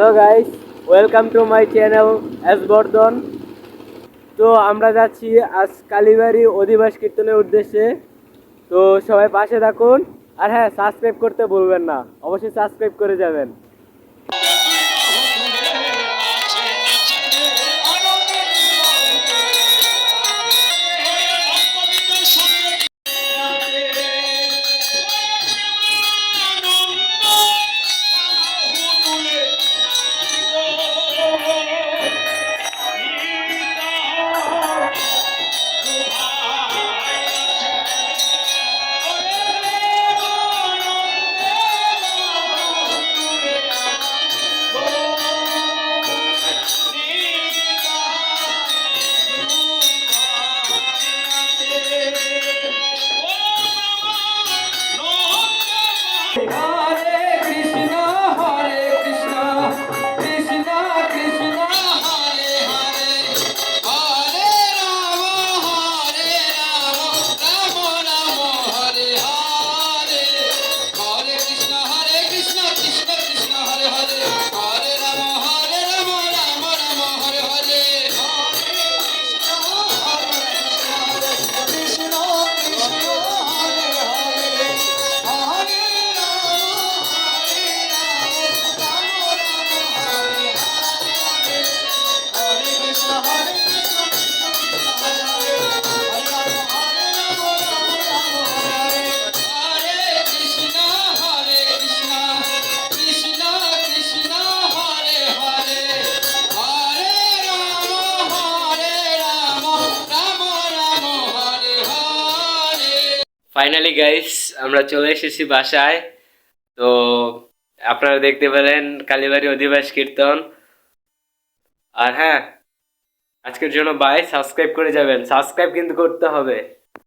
Hello guys, welcome to my channel S Bardhan. তো আমরা যাচ্ছি আজ কালীবাড়ি অধিবাস কীর্তনের উদ্দেশ্যে। তো সবাই পাশে থাকুন। আর হ্যাঁ সাবস্ক্রাইব করতে ভুলবেন না। অবশ্যই সাবস্ক্রাইব করে যাবেন। ফাইনালি গাইস আমরা চলে এসেছি বাসায়। তো আপনারা দেখতে পেলেন কালীবাড়ি অধিবাস কীর্তন। আর হ্যাঁ আজকের জন্য বাই সাবস্ক্রাইব করে যাবেন। সাবস্ক্রাইব কিন্তু করতে হবে।